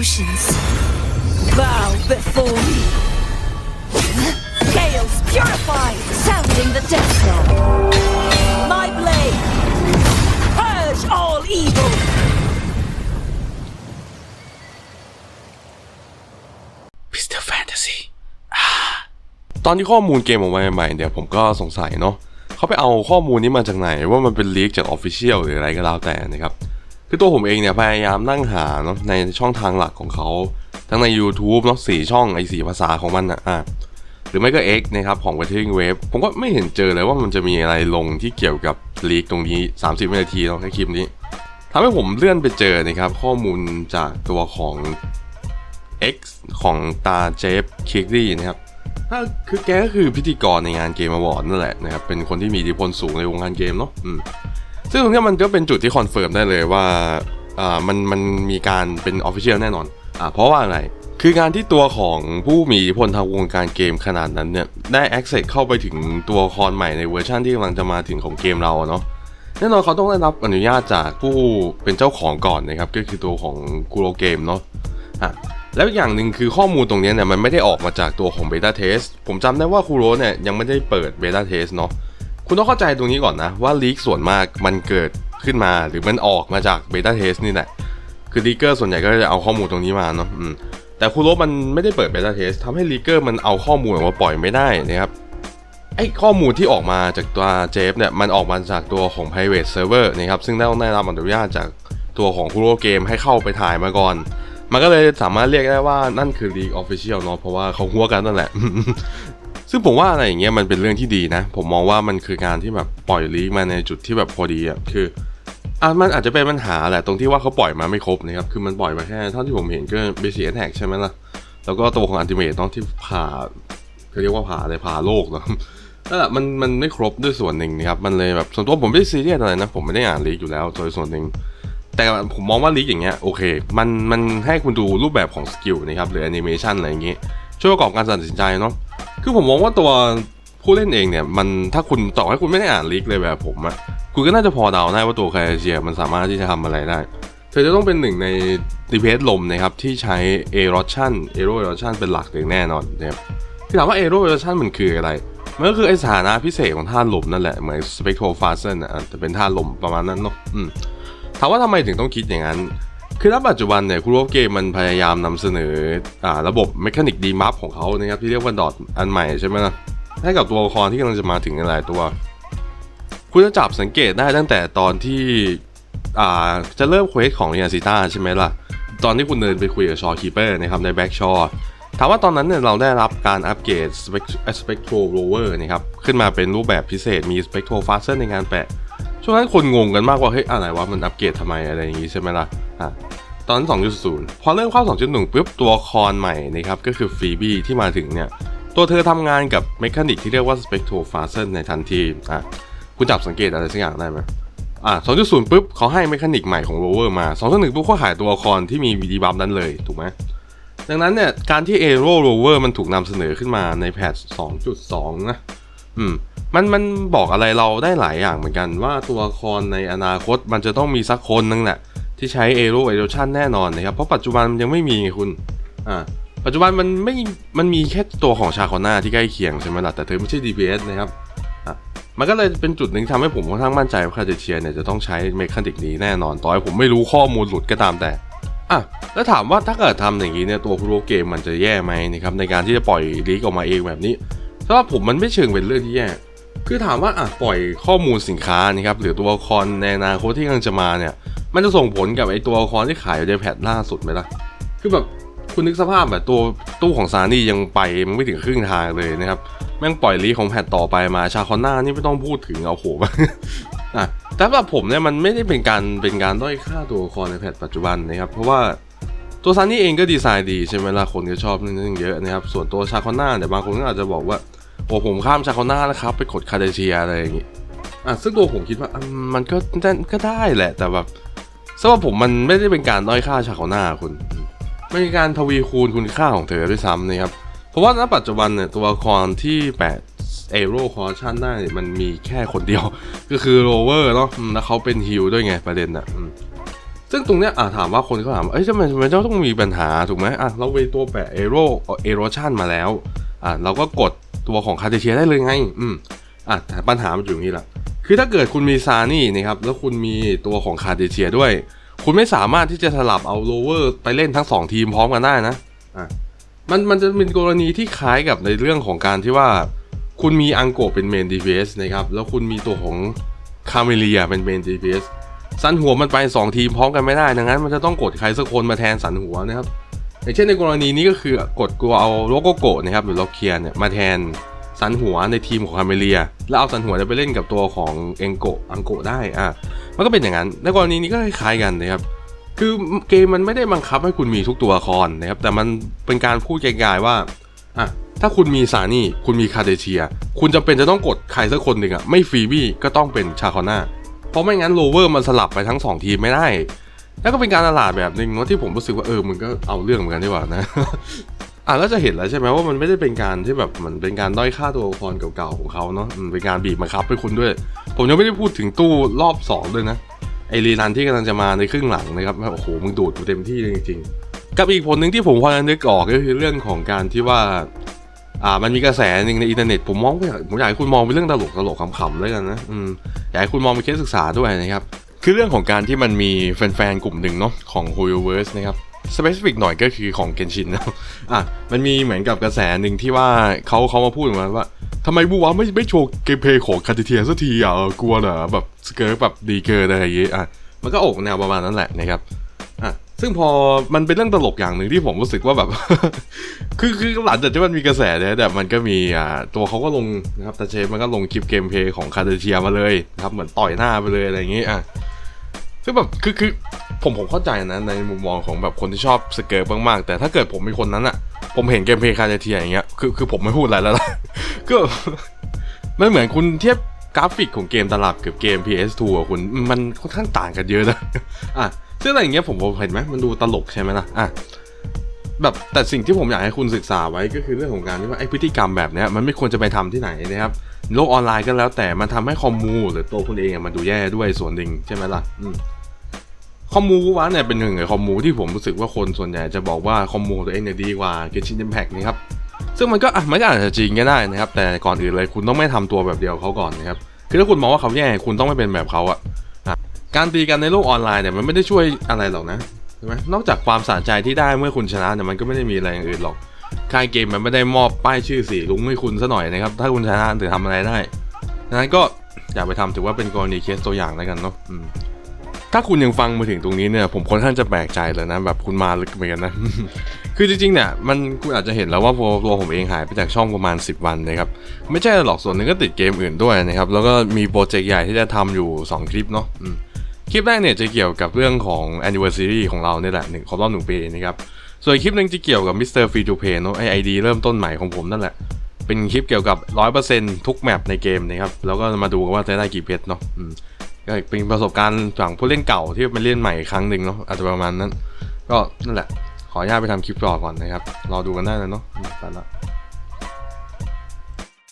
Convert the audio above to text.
oceans. Bow before me. Gales purified, sounding the death knell. My blade, purge all evil. พิสเตอร์แฟนตาซีตอนที่ข้อมูลเกมออกมาใหม่ๆเนี่ยผมก็สงสัยเนาะเขาไปเอาข้อมูลนี้มาจากไหน ว่ามันเป็นลีกจากออฟฟิเชียลหรืออะไรก็แล้วแต่นะครับ คือตัวผมเองเนี่ยพยายามนั่งหาเนาะในช่องทางหลักของเขา ทั้งใน YouTube เนาะสี่ช่องไอ้สี่ภาษาของมันนะอะหรือไม่ก็ X นะครับของ w e t t i n g Wave ผมก็ไม่เห็นเจอเลยว่ามันจะมีอะไรลงที่เกี่ยวกับลีกตรงนี้ 30วินาทีเนาะในคลิปนี้ทำให้ผมเลื่อนไปเจอนะครับข้อมูลจากตัวของ X ของตาเจฟคิกลี่นะครับถ้าคือแกก็คือพิธีกรในงานเกมอวอร์ดนั่นแหละนะครับ เป็นคนที่มีอิทธิพลสูงในวงการเกมเนาะอืม ซึ่งตรงนี้มันก็เป็นจุดที่คอนเฟิร์มได้เลยว่าอ่ามันมันมีการเป็นออฟฟิเชียลแน่นอนอ่าเพราะว่าอะไรคือการที่ตัวของผู้มีอิทธิพลทางวงการเกมขนาดนั้นเนี่ย ได้ access เข้าไปถึงตัวละครใหม่ในเวอร์ชันที่กำลังจะมาถึงของเกมเราเนาะแน่นอนเขาต้องได้รับอนุญาตจากผู้เป็นเจ้าของก่อนนะครับ ก็คือตัวของกูโรเกมเนาะอะแล้วอย่างหนึ่งคือข้อมูลตรงนี้เนี่ยมันไม่ได้ออกมาจากตัวของเบต้าเทสผมจำได้ว่าคูโรเนี่ยยังไม่ได้เปิดเบต้าเทสเนาะ คุณต้องเข้าใจตรงนี้ก่อนนะ ว่าลีกส่วนมากมันเกิดขึ้นมาหรือมันออกมาจากเบต้าเทสนี่แหละ คือลีกเกอร์ส่วนใหญ่ก็จะเอาข้อมูลตรงนี้มาเนาะแต่คูโรมันไม่ได้เปิดเบต้าเทสทำให้ลีกเกอร์มันเอาข้อมูลออกมาปล่อยไม่ได้นะครับไอ้ข้อมูลที่ออกมาจากตัวเจฟเนี่ยมันออกมาจากตัวของ private server นะครับซึ่งต้องได้รับอนุญาตจากตัวของคูโรเกมให้เข้าไปถ่ายมาก่อนมันก็เลยสามารถเรียกได้ว่านั่นคือ League Official เนาะเพราะว่าเขาหัวกันนั่นแหละ ซึ่งผมว่าอะไรอย่างเงี้ยมันเป็นเรื่องที่ดีนะ ผมมองว่ามันคือการที่แบบปล่อยลีกมาในจุดที่แบบพอดีอะคืออะมันอาจจะเป็นปัญหาแหละตรงที่ว่าเขาปล่อยมาไม่ครบนะครับคือมันปล่อยมาแค่เท่าที่ผมเห็นก็ Basic Attack ใช่ไหมล่ะแล้วก็ตัวของ Ultimate เนาะที่ผ่าเขาเรียกว่าผ่าอะไรผ่าโลกเนาะนั่นแหละมันมันไม่ครบด้วยส่วนหนึ่งนะครับมันเลยแบบส่วนตัวผมไม่ได้ซีเรียสอะไรนะผมไม่ได้อ่านลีกอยู่แล้วโดยส่วนหนึ่งแต่ผมมองว่าลีกอย่างเงี้ยโอเค มันมันให้คุณดูรูปแบบของสกิลนะครับหรือแอนิเมชันอะไรอย่างงี้ช่วยประกอบการตัดสินใจเนาะ คือผมมองว่าตัวผู้เล่นเองเนี่ยมันถ้าคุณต่อให้คุณไม่ได้อ่านลีกเลยแบบผมอะคุณก็น่าจะพอเดาได้ว่าตัวแคเชียมันสามารถที่จะทำอะไรได้ เธอจะต้องเป็นหนึ่งในดีเพสลมนะครับที่ใช้เอโรชันเอโรเอโรชันเป็นหลักอย่างแน่นอนนะครับที่ถามว่าเอโรเอโรชันมันคืออะไรมันก็คือไอสถานะพิเศษของธาตุลมนั่นแหละเหมือนสเปกโทรฟาเซนอะแต่เป็นธาตุลมประมาณนั้นเนาะถามว่าทำไมถึงต้องคิดอย่างนั้น คือณปัจจุบันเนี่ยคูโรเกมมันพยายามนำเสนออ่าระบบเมคานิกดีมัฟของเขานะครับที่เรียกว่าดอทอันใหม่ใช่ไหมล่ะให้กับตัวละครที่กำลังจะมาถึงหลายตัว คุณจะจับสังเกตได้ตั้งแต่ตอนที่อ่าจะเริ่มเควสของเรียาซิต้าใช่ไหมล่ะ ตอนที่คุณเดินไปคุยกับชอคีเปอร์นะครับในแบ็กชอถามว่าตอนนั้นเนี่ยเราได้รับการอัปเกรด Spectral Rover นะครับขึ้นมาเป็นรูปแบบพิเศษมี Spectral Faster ในงานแปะ ช่วงนั้นคนงงกันมากว่าเฮ้ยอะไรวะมันอัปเกรดทำไมอะไรอย่างงี้ใช่ไหมล่ะ อะตอน 2.0 พอเริ่มเข้า 2.1ปุ๊บตัวคอนใหม่นะครับก็คือฟีบี้ที่มาถึงเนี่ย ตัวเธอทำงานกับเมคานิกที่เรียกว่า Spectral Faster ในทันทีอะคุณจับสังเกตอะไรสักอย่างได้ไหมอะ2.0ปุ๊บเขาให้เมคานิกใหม่ของ Rover มา 2.1ปุ๊บเขาขายตัวละครที่มีวีดีบัมนั้นเลยถูกไหมดังนั้นเนี่ยการที่ Aero Rover มันถูกนำเสนอขึ้นมาในแพท2.2 นะอืมมันมันบอกอะไรเราได้หลายอย่างเหมือนกันว่าตัวละครในอนาคตมันจะต้องมีสักคนนึงแหละ ที่ใช้ Aero Erosion แน่นอนนะครับ เพราะปัจจุบันยังไม่มีคุณอ่าปัจจุบันมันไม่มันมีแค่ตัวของชาคอน่าที่ใกล้เคียงใช่ไหมล่ะแต่เธอไม่ใช่ DPS นะครับอะมันก็เลยเป็นจุดหนึ่งทำให้ผมค่อนข้างมั่นใจว่าคาเดเชียเนี่ยจะต้องใช้เมคานิกนี้แน่นอน ต่อให้ผมไม่รู้ข้อมูลหลุดก็ตามแต่อะแล้วถามว่าถ้าเกิดทำอย่างนี้เนี่ยตัวโรเกมมันจะแย่ไหมนะครับในการที่จะปล่อยลีกออกมาเองแบบนี้สำหรับผมมันไม่เชิงเป็นเรื่องที่แย่คือถามว่าอะปล่อยข้อมูลสินค้านะครับหรือตัวละครในอนาคตที่กำลังจะมาเนี่ย มันจะส่งผลกับไอตัวละครที่ขายอยู่ในแพทล่าสุดไหมล่ะ คือแบบคุณนึกสภาพแบบตัวตู้ของซานี่ยังไปมันไม่ถึงครึ่งทางเลยนะครับ แม่งปล่อยลีของแพทต่อไปมาชาคอนน่านี่ไม่ต้องพูดถึงเอาโหอะแต่สำหรับผมเนี่ยมันไม่ได้เป็นการเป็นการด้อยค่าตัวละครในแพทปัจจุบันนะครับเพราะว่าตัวซันนี่เองก็ดีไซน์ดีใช่ไหมล่ะคนก็ชอบเรื่องเยอะนะครับส่วนตัวชาคอนน่าเนี่ยบางคนก็อาจจะบอกว่าโอ้ผมข้ามชาคอนน่าแล้วครับไปกดคาเดเชียอะไรอย่างงี้อะซึ่งตัวผมคิดว่ามมันก็ก็ได้แหละแต่แบบ สำหรับผมมันไม่ได้เป็นการด้อยค่าชาคอนน่าคุณมันเป็นการทวีคูณคุณค่าของเธอด้วยซ้ำนะครับเพราะว่าณปัจจุบันเนี่ยตัวละครที่แปะเอโร่คอร์ชันได้มันมีแค่คนเดียว ก็คือโรเวอร์เนาะแล้วเขาเป็นฮิลด้วยไงประเด็นอะอืมซึ่งตรงเนี้ยอะถามว่าคนเขาถามเอ้ยทำไมมันต้องมีปัญหาถูกไหมอะเราไปตัวแปะเอโรเอโรชันมาแล้วอะเราก็กดตัวของคาเทเชียได้เลยไง อืมอะแต่ปัญหามันอยู่อย่างนี้แหละ คือถ้าเกิดคุณมีซานี่นะครับแล้วคุณมีตัวของคาเทเชียด้วย คุณไม่สามารถที่จะสลับเอาโลเวอร์ไปเล่นทั้งสองทีมพร้อมกันได้นะอะมันมันจะเป็นกรณีที่คล้ายกับในเรื่องของการที่ว่า คุณมีอังโกเป็นเมน DPS นะครับแล้วคุณมีตัวของคาเมเลียเป็นเมน DPS สันหัวมันไป 2 ทีมพร้อมกันไม่ได้ดังนั้น มันจะต้องกดใครสักคนมาแทนสันหัวนะครับอย่างเช่นในกรณีนี้ก็คือกดกูเอาโลโกโกะนะครับหรือล็อกเคียนเนี่ยมาแทน สันหัวในทีมของคาเมเลีย แล้วเอาสันหัวไปเล่นกับตัวของเองโกอังโกได้อะมันก็เป็นอย่างนั้นในกรณีนี้ก็คล้ายกันนะครับคือเกมมันไม่ได้บังคับให้คุณมีทุกตัวละครนะครับแต่มันเป็นการพูดไกลๆว่าอะถ้าคุณมีซานี่คุณมีคาเดเชีย คุณจำเป็นจะต้องกดใครสักคนหนึ่งอะไม่ฟรีบี้ก็ต้องเป็นชาคอน่าเพราะไม่งั้นโลเวอร์มันสลับไปทั้ง 2 ทีมไม่ได้ แล้วก็เป็นการตลาดแบบหนึ่งเนาะที่ผมรู้สึกว่าเออมันก็เอาเรื่องเหมือนกันดีกว่านะ อะแล้วจะเห็นแล้วใช่ไหมว่ามันไม่ได้เป็นการที่แบบมันเป็นการด้อยค่าตัวละครเก่าๆของเขาเนาะเป็นการบีบบังคับให้คุณด้วย ผมยังไม่ได้พูดถึงตู้รอบสองด้วยนะ ไอรีรันที่กำลังจะมาในครึ่งหลังนะครับโอ้โหมึงดูดกูเต็มที่จริงๆ กับอีกผลหนึ่งที่ผมพอจะนึกออกก็คือเรื่องของการที่ว่าอ่ามันมีกระแสหนึ่งในอินเทอร์เน็ตผมมองว่าผมอยากให้คุณมองเป็นเรื่องตลกตลกขำๆด้วยกันนะอืมอยากให้คุณมองเป็นเคสศึกษาด้วยนะครับคือเรื่องของการที่มันมีแฟนๆกลุ่มหนึ่งเนาะของ h o y o v e r s e นะครับ specific หน่อยก็คือของเกนชินนะอะมันมีเหมือนกับกระแสหนึ่งที่ว่าเขาเขามาพูดมาว่าทำไมบูวะไม่ไม่โชว์เกมเพลย์ของคาติเทียสักทีอะกลัวเหรอแบบสเกิร์ตแบบดีเกินอะไรอย่างเงี้ยอะมันก็ออกแนวประมาณนั้นแหละนะครับอะซึ่งพอมันเป็นเรื่องตลกอย่างหนึ่งที่ผมรู้สึกว่าแบบ คือคือหลังจากที่มันมีกระแสเนี่ยแต่มันก็มีอ่าตัวเขาก็ลงนะครับแต่เชฟมันก็ลงคลิปเกมเพลย์ของคาเดเชียมาเลยนะครับเหมือนต่อยหน้าไปเลยอะไรอย่างเงี้ยอะซึ่งแบบคือคือ ผมผมเข้าใจนะในมุมมองของแบบคนที่ชอบสเกิร์ตมากๆ แต่ถ้าเกิดผมเป็นคนนั้นอะผมเห็นเกมเพลย์คาเดเชียอย่างเงี้ยคือคือผมไม่พูดอะไรแล้วล่ะก็มันเหมือนคุณเทียบกราฟิกของเกมตลับกับเกม PS2 อะคุณมันค่อนข้างต่างกันเยอะนะอะซึ่งอะไรอย่างเงี้ยผมผมเห็นไหมมันดูตลกใช่ไหมล่ะอะแบบแต่สิ่งที่ผมอยากให้คุณศึกษาไว้ก็คือเรื่องของการที่ว่าไอพฤติกรรมแบบเนี้ยมันไม่ควรจะไปทำที่ไหนนะครับโลกออนไลน์ก็แล้วแต่มันทำให้คอมมูหรือตัวคุณเองมันดูแย่ด้วยส่วนหนึ่งใช่ไหมล่ะอืม คอมมูวะเนี่ยเป็นหนึ่งในคอมมูที่ผมรู้สึกว่าคนส่วนใหญ่จะบอกว่าคอมมูตัวเองเนี่ยดีกว่าเกชิน i ิมแพ t นะครับซึ่งมันก็อะมันก็อาจจะจริงก็ได้นะครับ แต่ก่อนอื่นเลยคุณต้องไม่ทำตัวแบบเดียวเขาก่อนนะครับคือถ้าคุณมองว่าเขาแย่คุณต้องไม่เป็นแบบเขาอะอะการตีกันในโลกออนไลน์เนี่ยมันไม่ได้ช่วยอะไรหรอกนะใช่ไหมนอกจากความสะใจที่ได้เมื่อคุณชนะเนี่ยมันก็ไม่ได้มีอะไรอย่างอื่นหรอกค่ายเกมมันไม่ได้มอบป้ายชื่อสีลุงให้คุณซะหน่อยนะครับถ้าคุณชนะหรือทำอะไรได้ดังนั้นก็อย่าไปทำถือว่าเป็นกรณีเคสตัวอย่างแล้วกันเนาะ ถ้าคุณยังฟังมาถึงตรงนี้เนี่ยผมค่อนข้างจะแปลกใจเลยนะแบบคุณมาลึกเหมือนกันนะ คือจริงๆเนี่ยมันคุณอาจจะเห็นแล้วว่าตัวผมเองหายไปจากช่องประมาณ 10 วันนะครับไม่ใช่หรอกส่วนหนึ่งก็ติดเกมอื่นด้วยนะครับแล้วก็มีโปรเจกต์ใหญ่ที่จะทำอยู่ 2 คลิปเนาะคลิปแรกเนี่ยจะเกี่ยวกับเรื่องของ anniversary ของเราเนี่ยแหละหนึ่งครบรอบหนึ่งปีนะครับส่วนคลิปหนึ่งจะเกี่ยวกับ Mr. Free to Play เนอะไอไอดีเริ่มต้นใหม่ของผมนั่นแหละเป็นคลิปเกี่ยวกับ 100%ทุกแมปในเกมนะครับแล้วก็มาดูกันว่าจะได้กี่เพชรเนาะ ก็เป็นประสบการณ์ฝั่งผู้เล่นเก่าที่มาเล่นใหม่ครั้งหนึ่งเนาะอาจจะประมาณนั้น ก็นั่นแหละ ขออนุญาตไปทำคลิปต่อก่อนนะครับ รอดูกันได้เลยเนาะไปละ